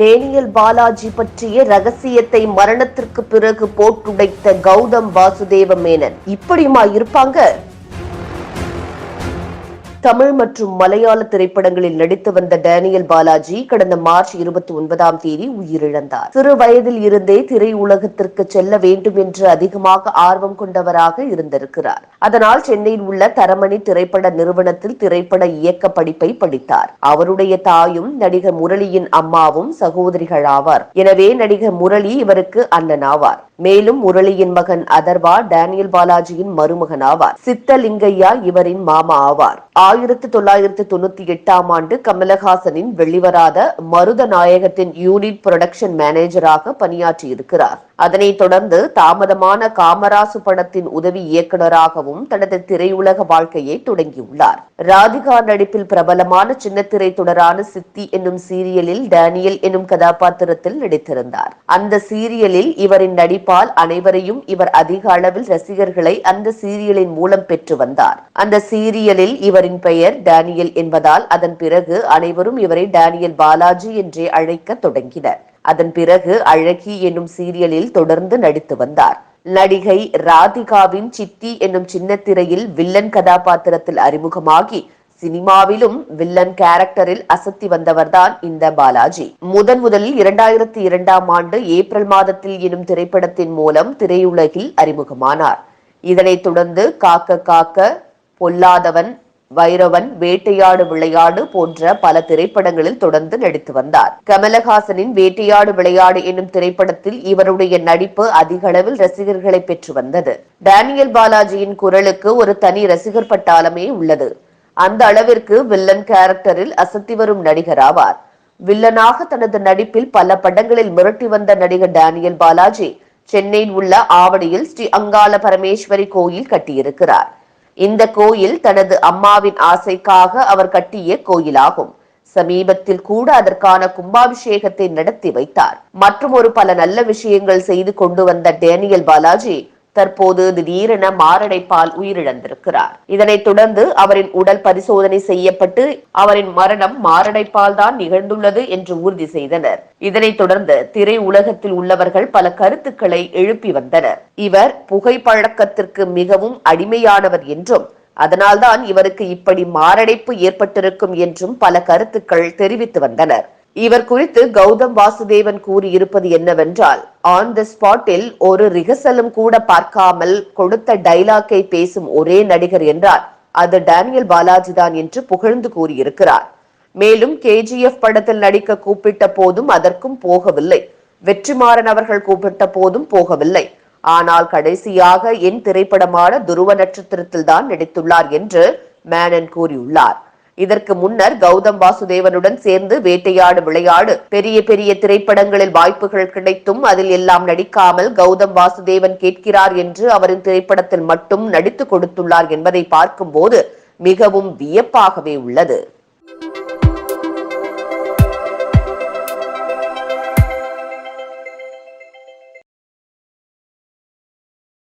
Daniel Balaji பற்றிய ரகசியத்தை மரணத்திற்கு பிறகு போட்டுடைத்த கௌதம் வாசுதேவ மேனன். இப்படியுமா இருப்பாங்க? தமிழ் மற்றும் மலையாள திரைப்படங்களில் நடித்து வந்த டேனியல் பாலாஜி கடந்த மார்ச் இருபத்தி ஒன்பதாம் தேதி உயிரிழந்தார். சிறு வயதில் இருந்தே திரையுலகத்திற்கு செல்ல வேண்டும் என்று அதிகமாக ஆர்வம் கொண்டவராக இருந்திருக்கிறார். அதனால் சென்னையில் உள்ள தரமணி திரைப்பட நிறுவனத்தில் திரைப்பட இயக்க படிப்பை படித்தார். அவருடைய தாயும் நடிகர் முரளியின் அம்மாவும் சகோதரிகள் ஆவார். எனவே நடிகர் முரளி இவருக்கு அண்ணன் ஆவார். மேலும் முரளியின் மகன் அதர்வா டேனியல் பாலாஜியின் மருமகன் ஆவார். சித்தலிங்கையா இவரின் மாமா ஆவார். ஆயிரத்தி தொள்ளாயிரத்தி தொண்ணூத்தி எட்டாம் ஆண்டு கமலஹாசனின் வெளிவராத மருத நாயகத்தின் யூனிட் புரொடக்ஷன் மேனேஜராக பணியாற்றியிருக்கிறார். அதனைத் தொடர்ந்து தாமதமான காமராசு படத்தின் உதவி இயக்குநராகவும் தனது திரையுலக வாழ்க்கையை தொடங்கியுள்ளார். ராதிகா நடிப்பில் பிரபலமான சின்னத்திரை தொடரான சித்தி என்னும் சீரியலில் டேனியல் என்னும் கதாபாத்திரத்தில் நடித்திருந்தார். அந்த சீரியலில் இவரின் நடிப்பால் அனைவரையும் இவர் அதிக அளவில் ரசிகர்களை அந்த சீரியலின் மூலம் பெற்று வந்தார். அந்த சீரியலில் இவரின் பெயர் டேனியல் என்பதால் அதன் பிறகு அனைவரும் இவரை டேனியல் பாலாஜி என்றே அழைக்க தொடங்கினர். அதன் பிறகு அழகி என்னும் சீரியலில் தொடர்ந்து நடித்து வந்தார். நடிகை ராதிகாவின் சித்தி என்னும் சின்னத்திரையில் வில்லன் கதாபாத்திரத்தில் அறிமுகமாகி சினிமாவிலும் வில்லன் கேரக்டரில் அசத்தி வந்தவர்தான் இந்த பாலாஜி. முதன் முதலில் இரண்டாயிரத்தி இரண்டாம் ஆண்டு ஏப்ரல் மாதத்தில் எனும் திரைப்படத்தின் மூலம் திரையுலகில் அறிமுகமானார். இதனைத் தொடர்ந்து காக்க காக்க பொல்லாதவன் வைரவன் வேட்டையாடு விளையாடு போன்ற பல திரைப்படங்களில் தொடர்ந்து நடித்து வந்தார். கமலஹாசனின் வேட்டையாடு விளையாடு என்னும் திரைப்படத்தில் இவருடைய நடிப்பு அதிக அளவில் ரசிகர்களை பெற்று வந்தது. டேனியல் பாலாஜியின் குரலுக்கு ஒரு தனி ரசிகர் பட்டாளமே உள்ளது. அந்த அளவிற்கு வில்லன் கேரக்டரில் அசத்தி வரும் நடிகர் ஆவார் வில்லனாக தனது நடிப்பில் பல படங்களில் மிரட்டி வந்த நடிகர் டேனியல் பாலாஜி சென்னையில் உள்ள ஆவடியில் ஸ்ரீ அங்காள பரமேஸ்வரி கோயில் கட்டியிருக்கிறார். இந்த கோயில் தனது அம்மாவின் ஆசைக்காக அவர் கட்டிய கோயிலாகும். சமீபத்தில் கூட அதற்கான கும்பாபிஷேகத்தை நடத்தி வைத்தார். மற்றும் ஒரு பல நல்ல விஷயங்கள் செய்து கொண்டு வந்த டேனியல் பாலாஜி தற்போது திடீரென மாரடைப்பால் உயிரிழந்திருக்கிறார். இதனைத் தொடர்ந்து அவரின் உடல் பரிசோதனை செய்யப்பட்டு அவரின் மரணம் மாரடைப்பால் தான் நிகழ்ந்துள்ளது என்று உறுதி செய்தனர். இதனைத் தொடர்ந்து திரை உலகத்தில் உள்ளவர்கள் பல கருத்துக்களை எழுப்பி வந்தனர். இவர் புகைப்பழக்கத்திற்கு மிகவும் அடிமையானவர் என்றும் அதனால்தான் இவருக்கு இப்படி மாரடைப்பு ஏற்பட்டிருக்கும் என்றும் பல கருத்துக்கள் தெரிவித்து வந்தனர். இவர் குறித்து கௌதம் வாசுதேவன் கூறியிருப்பது என்னவென்றால் ஆன் த ஸ்பாட்டில் ஒரு ரிஹர்சலும் கூட பார்க்காமல் கொடுத்த டைலாக்கை பேசும் ஒரே நடிகர் என்றார். அது டேனியல் பாலாஜி தான் என்று புகழ்ந்து கூறியிருக்கிறார். மேலும் கேஜிஎஃப் படத்தில் நடிக்க கூப்பிட்ட போதும் அதற்கும் போகவில்லை. வெற்றிமாறன் அவர்கள் கூப்பிட்ட போதும் போகவில்லை. ஆனால் கடைசியாக என் திரைப்படமான துருவ நட்சத்திரத்தில் தான் நடித்துள்ளார் என்று மேனன் கூறியுள்ளார். இதற்கு முன்னர் கௌதம் வாசுதேவனுடன் சேர்ந்து வேட்டையாடு விளையாடு பெரிய பெரிய திரைப்படங்களில் வாய்ப்புகள் கிடைத்தும் அதில் எல்லாம் நடிக்காமல் கௌதம் வாசுதேவன் கேட்கிறார் என்று அவரின் திரைப்படத்தில் மட்டும் நடித்து கொடுத்துள்ளார் என்பதை பார்க்கும்போது மிகவும் வியப்பாகவே உள்ளது.